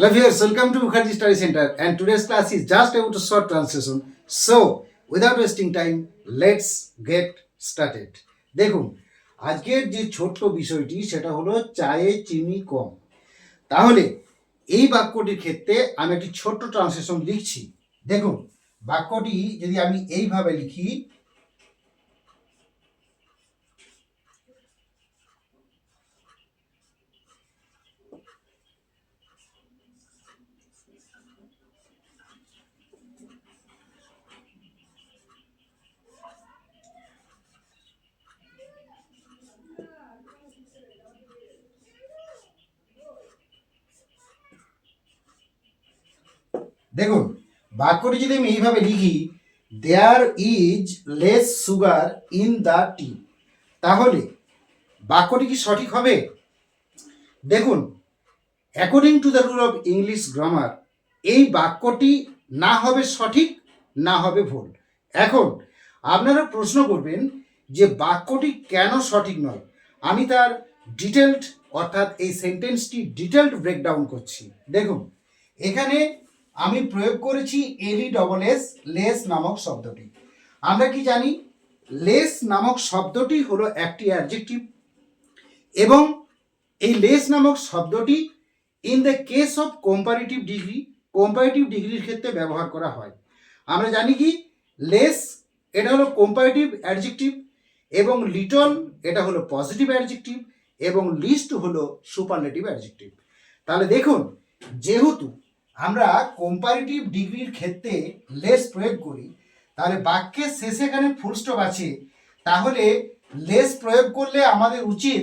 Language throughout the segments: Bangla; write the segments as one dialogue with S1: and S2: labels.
S1: Hello viewers, welcome to Mukherjee Study Center and today's class is just about a short translation. So, without wasting time, let's get started. দেখুন আজকের যে ছোট্ট বিষয়টি সেটা হলো চায়ে চিনি কম তাহলে এই বাক্যটির ক্ষেত্রে আমি একটি ছোট্ট ট্রান্সলেশন লিখছি দেখুন বাক্যটি যদি আমি এইভাবে লিখি দেখুন, বাক্যটি যদি আমি এইভাবে লিখি there is less sugar in the tea তাহলে, বাক্যটি কি সঠিক হবে? দেখুন according to the rule of English grammar এই বাক্যটি না হবে সঠিক, না হবে ভুল। এখন, আপনারা প্রশ্ন করবেন যে বাক্যটি কেন সঠিক নয়? আমি তার ডিটেলড অর্থাৎ এই সেন্টেন্সটি ডিটেলড ব্রেকডাউন করছি। দেখুন, এখানে আমি প্রয়োগ করেছি এলি ডবল এস লেস নামক শব্দটি। আমরা কি জানি? লেস নামক শব্দটি হলো একটি অ্যাডজেক্টিভ এবং এই লেস নামক শব্দটি in the case of comparative degree comparative ডিগ্রির ক্ষেত্রে ব্যবহার করা হয়। আমরা জানি কি? লেস এটা হলো কম্পারেটিভ অ্যাডজেক্টিভ এবং লিটল এটা হলো পজিটিভ অ্যাডজেক্টিভ এবং লিস্ট হলো সুপারলেটিভ অ্যাডজেক্টিভ তাহলে দেখুন, যেহেতু আমরা কম্পারেটিভ ডিগ্রির ক্ষেত্রে লেস প্রয়োগ করি, তাহলে বাক্যের শেষে এখানে ফুলস্টপ আছে। তাহলে লেস প্রয়োগ করলে আমাদের উচিত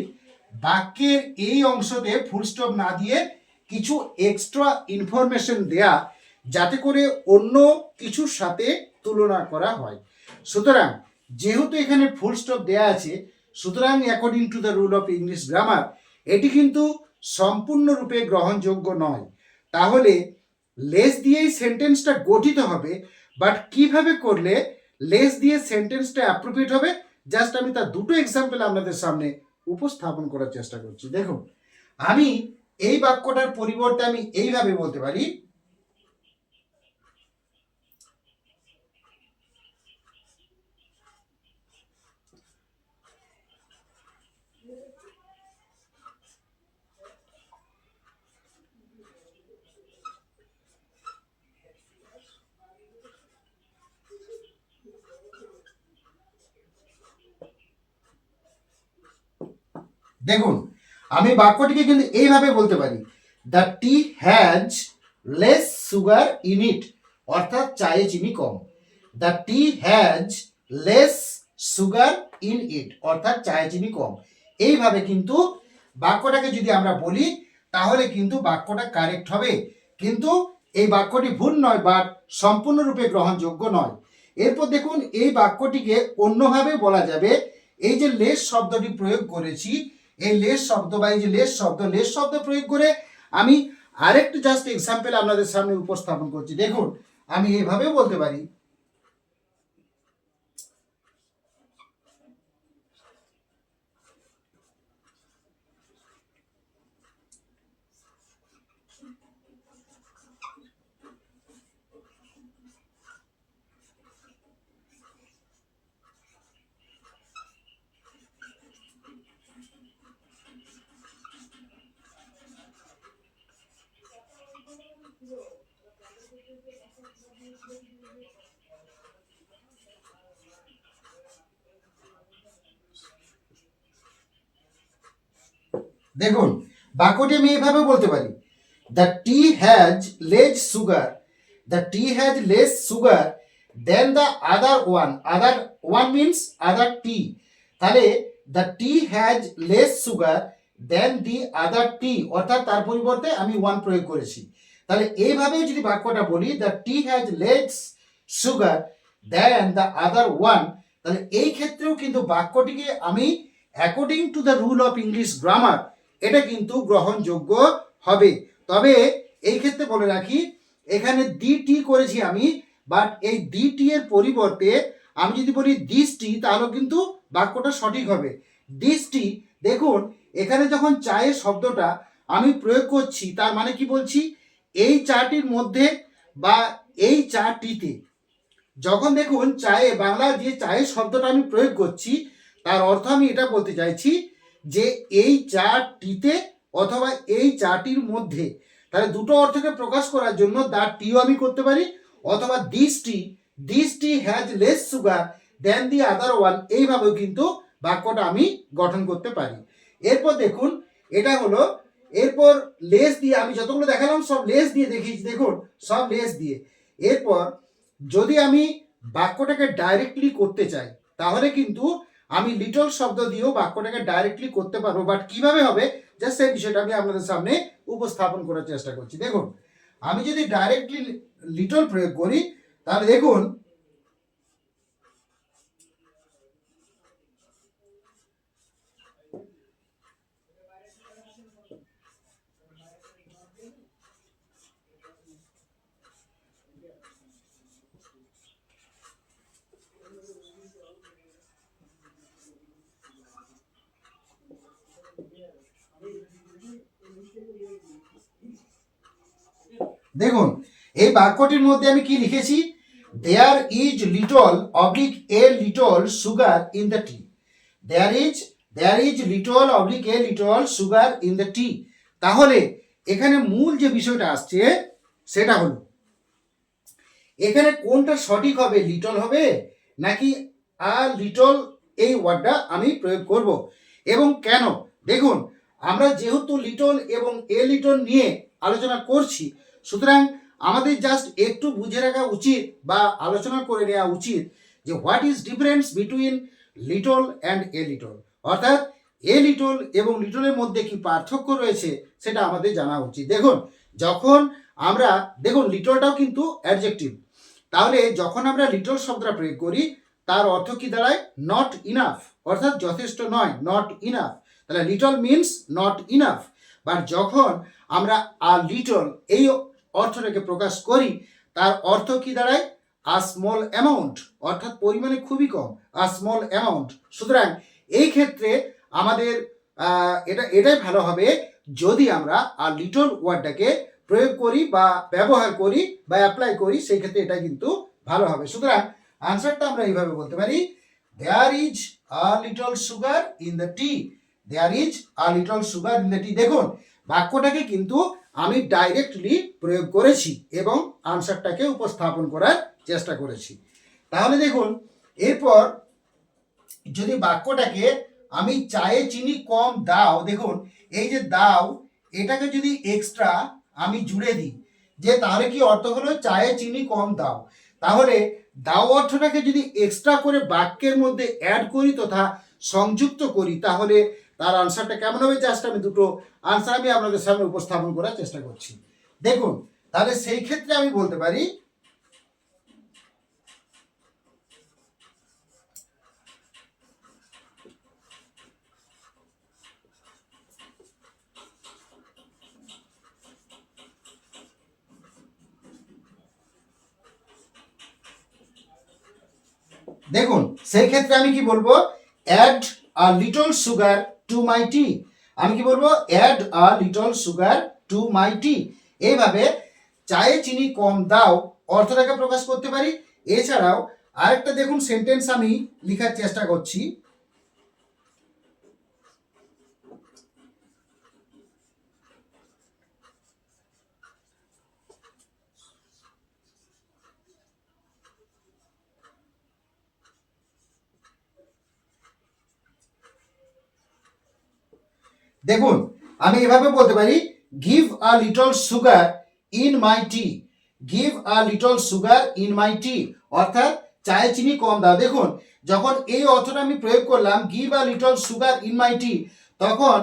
S1: বাক্যের এই অংশতে ফুলস্টপ না দিয়ে কিছু এক্সট্রা ইনফরমেশন দেয়া, যাতে করে অন্য কিছুর সাথে তুলনা করা হয়। সুতরাং যেহেতু এখানে ফুল স্টপ দেওয়া আছে, সুতরাং according to the rule of English grammar এটি কিন্তু সম্পূর্ণরূপে গ্রহণযোগ্য নয়। তাহলে লেস দিয়েই সেন্টেন্সটা গঠিত হবে বাট কীভাবে করলে লেস দিয়ে সেন্টেন্সটা অ্যাপ্রোপ্রিয়েট হবে? জাস্ট আমি তার দুটো এক্সাম্পল আপনাদের সামনে উপস্থাপন করার চেষ্টা করছি। দেখুন, আমি এই বাক্যটার পরিবর্তে আমি এইভাবে বলতে পারি দেখুন, আমি বাক্যটিকে কিন্তু এইভাবে বলতে পারি। The tea has less sugar in it অর্থাৎ চায়ে চিনি কম। The tea has less sugar in it অর্থাৎ চায়ে চিনি কম। এইভাবে কিন্তু বাক্যটাকে যদি আমরা বলি, তাহলে কিন্তু বাক্যটা কারেক্ট হবে। কিন্তু এই বাক্যটি ভুল নয়, বা সম্পূর্ণরূপে গ্রহণযোগ্য নয়। এরপর দেখুন, এই বাক্যটিকে অন্যভাবে বলা যাবে। এই যে লেস শব্দটি প্রয়োগ করেছি এই লেস শব্দ বা এই যে লেস শব্দ লেস শব্দ প্রয়োগ করে আমি আরেকটু জাস্ট এক্সাম্পল আপনাদের সামনে উপস্থাপন করছি। দেখুন, আমি এইভাবে বলতে পারি দেখুন বাক্যটি আমি এইভাবে বলতে পারি। The tea has less sugar the tea has less sugar than the other one other one means other tea তাহলে the tea has less sugar than the other tea অর্থাৎ তার পরিবর্তে আমি ওয়ান প্রয়োগ করেছি। তাহলে এইভাবে যদি বাক্যটা বলি the tea has less sugar than the other one তাহলে এই ক্ষেত্রেও কিন্তু বাক্যটিকে আমি according to the rule of English grammar এটা কিন্তু গ্রহণযোগ্য হবে। তবে এই ক্ষেত্রে বলে রাখি, এখানে দি টি করেছি আমি বাট এই দি টি এর পরিবর্তে আমি যদি বলি দিস টি তাহলে কিন্তু বাক্যটা সঠিক হবে। দিস টি দেখুন, এখানে যখন চায়ের শব্দটা আমি প্রয়োগ করছি, তার মানে কি বলছি? এই চাটির মধ্যে বা এই চাটিতে, যখন দেখুন চায়ে বাংলা যে চায়ের শব্দটা আমি প্রয়োগ করছি, তার অর্থ আমি এটা বলতে চাইছি যে এই চারটিতে অথবা এই চাটির মধ্যে, তাহলে দুটো অর্থকে প্রকাশ করার জন্য দা টিও আমি করতে পারি, অথবা this tea this tea has less sugar than the other one এইভাবেও কিন্তু বাক্যটা আমি গঠন করতে পারি। এরপর দেখুন, এটা হলো, এরপর লেস দিয়ে আমি যতগুলো দেখালাম, সব লেস দিয়ে দেখিয়েছি, দেখুন, সব লেস দিয়ে। এরপর যদি আমি বাক্যটাকে ডাইরেক্টলি করতে চাই, তাহলে কিন্তু আমি লিটল শব্দ দিয়েও বাক্যটাকে ডাইরেক্টলি করতে পারব বাট কীভাবে হবে? যে সেই বিষয়টা আমি আপনাদের সামনে উপস্থাপন করার চেষ্টা করছি। দেখুন, আমি যদি ডাইরেক্টলি লিটল প্রয়োগ করি, তাহলে দেখুন দেখুন, এই বাক্যটির মধ্যে আমি কি লিখেছি? There is little oblique a little sugar in the tea there is there is little oblique a little sugar in the tea তাহলে, এখানে মূল যে বিষয়টা আসছে, সেটা হলো, এখানে কোনটা সঠিক হবে লিটল হবে, নাকি আ লিটল এই ওয়ার্ডটা আমি প্রয়োগ করব? এবং কেন? দেখুন, আমরা যেহেতু লিটল এবং এ লিটল নিয়ে আলোচনা করছি সুতরাং আমাদের জাস্ট একটু বুঝে রাখা উচিত বা আলোচনা করে নেওয়া উচিত যে what is difference between little and a little অর্থাৎ এ লিটল এবং লিটলের মধ্যে কি পার্থক্য রয়েছে সেটা আমাদের জানা উচিত। দেখুন, যখন আমরা, দেখুন লিটলটাও কিন্তু অ্যাডজেক্টিভ তাহলে যখন আমরা লিটল শব্দটা প্রয়োগ করি, তার অর্থ কি দাঁড়ায়? নট ইনাফ অর্থাৎ যথেষ্ট নয় নট ইনাফ তাহলে little means not enough but যখন আমরা আ লিটল এই অর্থটাকে প্রকাশ করি, তার অর্থ কি দাঁড়ায়? আ স্মল অ্যামাউন্ট অর্থাৎ পরিমাণে খুবই কম। আ স্মল অ্যামাউন্ট সুতরাং এই ক্ষেত্রে আমাদের এটা, এটাই ভালো হবে যদি আমরা আর লিটল ওয়ার্ডটাকে প্রয়োগ করি বা ব্যবহার করি বা অ্যাপ্লাই করি, সেই ক্ষেত্রে এটা কিন্তু ভালো হবে। সুতরাং আনসারটা আমরা এইভাবে বলতে পারি। There is a little sugar in the tea there is a little sugar in the tea দেখুন, বাক্যটাকে কিন্তু আমি ডাইরেক্টলি প্রয়োগ করেছি এবং আনসারটাকে উপস্থাপন করার চেষ্টা করেছি। তাহলে দেখুন, এরপর যদি বাক্যটাকে আমি চায়ে চিনি কম দাও, দেখুন, এই যে দাও, এটাকে যদি এক্সট্রা আমি জুড়ে দিই, যে তাহলে কি অর্থ হলো চায়ে চিনি কম দাও। তাহলে দাও অর্থটাকে যদি এক্সট্রা করে বাক্যের মধ্যে অ্যাড করি তথা সংযুক্ত করি, তাহলে তার আনসারটা কেমন হবে জাস্ট আমি দুটো আনসার আমি আপনাদের সামনে উপস্থাপন করার চেষ্টা করছি। দেখুন, তাহলে সেই ক্ষেত্রে আমি বলতে পারি, দেখুন, সেই ক্ষেত্রে আমি কি বলব? Add a little sugar to my tea আমি কি বলব? Add a little sugar to my tea এইভাবে চায়ে চিনি কম দাও, অর্থটাকে প্রকাশ করতে পারি। এছাড়াও আরেকটা দেখুন সেন্টেন্স আমি লেখার চেষ্টা করছি। দেখুন, আমি এভাবে বলতে পারি give a little sugar in my tea give a little sugar in my tea অর্থাৎ চায়ে চিনি কম দাও। দেখুন, যখন এই অর্থটা আমি প্রয়োগ করলাম give a little sugar in my tea তখন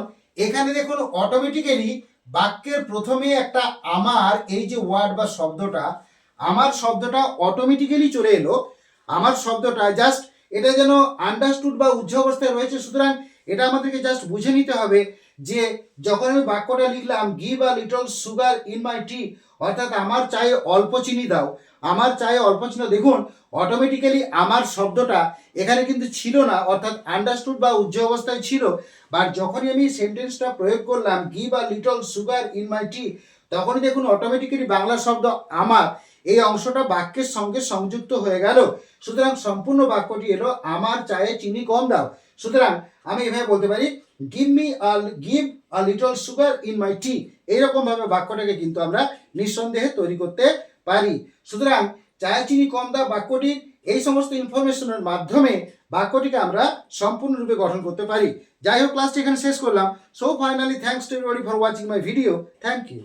S1: এখানে দেখুন অটোমেটিক্যালি বাক্যের প্রথমে একটা আমার, এই যে ওয়ার্ড বা শব্দটা, আমার শব্দটা অটোমেটিক্যালি চলে এলো। আমার শব্দটা জাস্ট এটা যেন আন্ডারস্টুড বা উজ্জ্ব অবস্থায় রয়েছে, সুতরাং এটা আমাদেরকে জাস্ট বুঝে নিতে হবে। যে যখন আমি বাক্যটা লিখলাম give a little sugar in my tea অর্থাৎ আমার চায়ে অল্প চিনি দাও, আমার চায়ে অল্প চিনি দেখুন অটোমেটিক্যালি আমার শব্দটা এখানে কিন্তু ছিল না, অর্থাৎ আন্ডারস্টুড বা উজ্জ্ব অবস্থায় ছিল। বাট যখনই আমি সেন্টেন্সটা প্রয়োগ করলাম give a little sugar in my tea তখনই দেখুন অটোমেটিক্যালি বাংলা শব্দ আমার, এই অংশটা বাক্যের সঙ্গে সংযুক্ত হয়ে গেল। সুতরাং সম্পূর্ণ বাক্যটি এলো, আমার চায়ে চিনি কম দাও। সুতরাং আমি এভাবে বলতে পারি give me give a little sugar in my tea এইরকম ভাবে বাক্যটাকে কিন্তু আমরা নিঃসন্দেহে তৈরি করতে পারি। সুতরাং চায়ে চিনি কম দাও বাক্যটির এই সমস্ত ইনফরমেশনের মাধ্যমে বাক্যটিকে আমরা সম্পূর্ণরূপে গঠন করতে পারি। যাই হোক ক্লাসটি এখানে শেষ করলাম। So finally thanks to everybody for watching my video thank you